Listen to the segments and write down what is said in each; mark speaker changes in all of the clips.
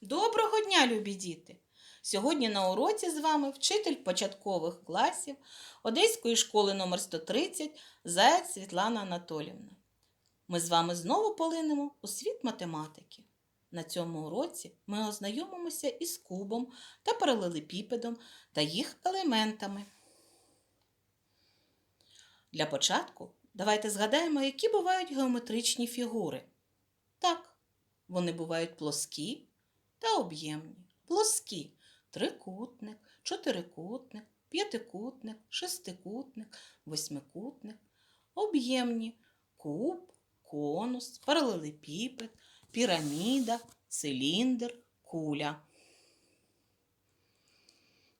Speaker 1: Доброго дня, любі діти! Сьогодні на уроці з вами вчитель початкових класів Одеської школи номер 130 Заяць Світлана Анатолівна. Ми з вами знову полинемо у світ математики. На цьому уроці ми ознайомимося із кубом та паралелепіпедом та їх елементами. Для початку давайте згадаємо, які бувають геометричні фігури. Так, вони бувають плоскі та об'ємні. Плоскі трикутник, чотирикутник, п'ятикутник, шестикутник, восьмикутник, об'ємні куб, конус, паралелепіпед, піраміда, циліндр, куля.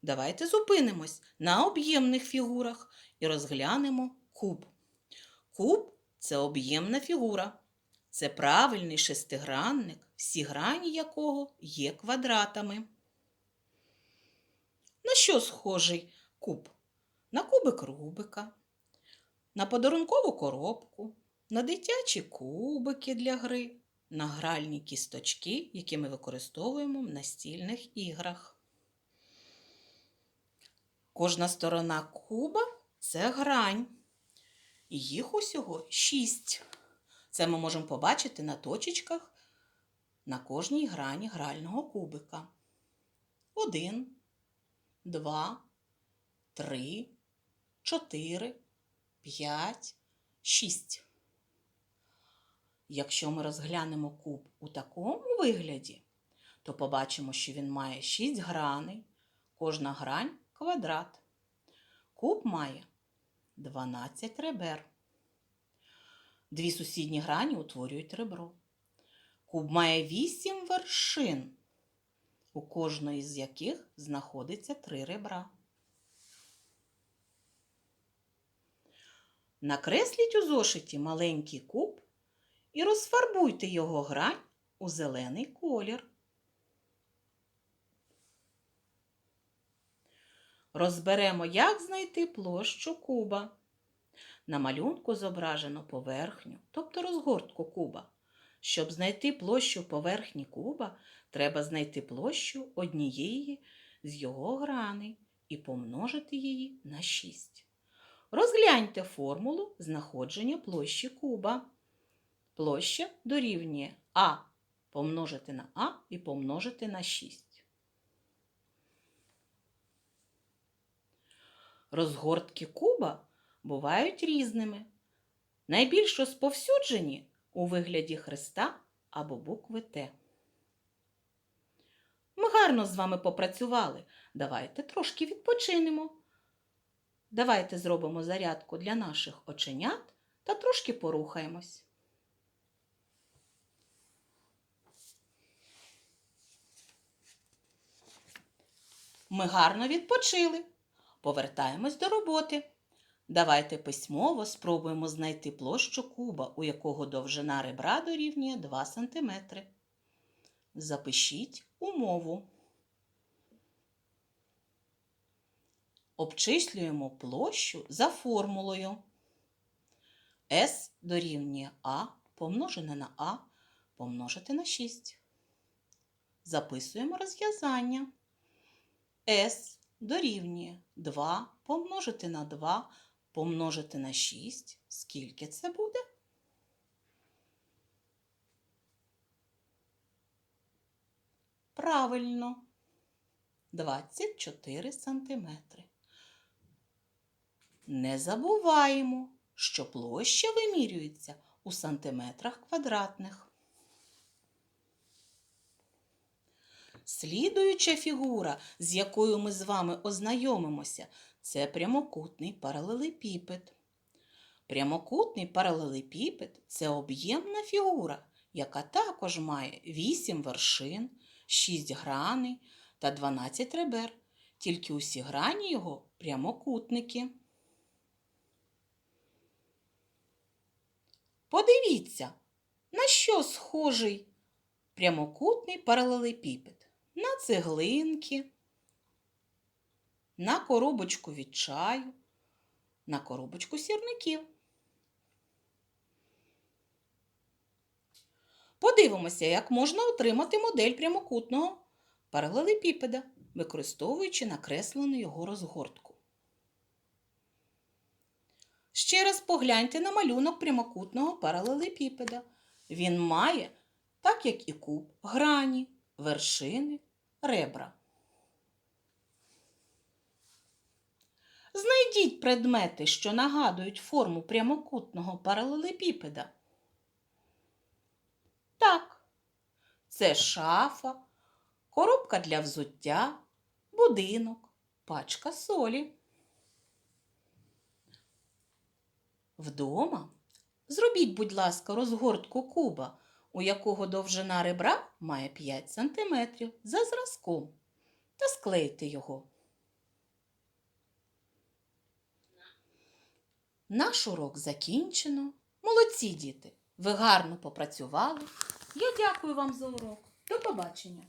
Speaker 1: Давайте зупинимось на об'ємних фігурах і розглянемо куб. Куб це об'ємна фігура. Це правильний шестигранник, всі грані якого є квадратами. На що схожий куб? На кубик Рубика, на подарункову коробку, на дитячі кубики для гри, на гральні кісточки, які ми використовуємо в настільних іграх. Кожна сторона куба це грань. Їх усього шість. Це ми можемо побачити на точечках на кожній грані грального кубика. Один, два, три, чотири, п'ять, шість. Якщо ми розглянемо куб у такому вигляді, то побачимо, що він має шість граней, кожна грань квадрат. Куб має 12 ребер. Дві сусідні грані утворюють ребро. Куб має вісім вершин, у кожної з яких знаходиться три ребра. Накресліть у зошиті маленький куб і розфарбуйте його грань у зелений колір. Розберемо, як знайти площу куба. На малюнку зображено поверхню, тобто розгортку куба. Щоб знайти площу поверхні куба, треба знайти площу однієї з його граней і помножити її на 6. Розгляньте формулу знаходження площі куба. Площа дорівнює А помножити на А і помножити на 6. Розгортки куба бувають різними. Найбільш розповсюджені у вигляді хреста або букви Т. Ми гарно з вами попрацювали. Давайте трошки відпочинемо. Давайте зробимо зарядку для наших оченят та трошки порухаємось. Ми гарно відпочили. Повертаємось до роботи. Давайте письмово спробуємо знайти площу куба, у якого довжина ребра дорівнює 2 см. Запишіть умову. Обчислюємо площу за формулою. С дорівнює А помножене на А помножити на 6. Записуємо розв'язання. С дорівнює 2 помножити на 2 помножити на 6. Скільки це буде? Правильно. 24 сантиметри. Не забуваємо, що площа вимірюється у сантиметрах квадратних. Слідуюча фігура, з якою ми з вами ознайомимося, це прямокутний паралелепіпед. Прямокутний паралелепіпед це об'ємна фігура, яка також має 8 вершин, 6 граней та 12 ребер, тільки усі грані його прямокутники. Подивіться, на що схожий прямокутний паралелепіпед? На цеглинки, на коробочку від чаю, на коробочку сірників. Подивимося, як можна отримати модель прямокутного паралелепіпеда, використовуючи накреслену його розгортку. Ще раз погляньте на малюнок прямокутного паралелепіпеда. Він має, так як і куб, грані, вершини, ребра. Знайдіть предмети, що нагадують форму прямокутного паралелепіпеда. Так, це шафа, коробка для взуття, будинок, пачка солі. Вдома зробіть, будь ласка, розгортку куба, у якого довжина ребра має 5 см за зразком, та склейте його. Наш урок закінчено. Молодці діти! Ви гарно попрацювали. Я дякую вам за урок. До побачення!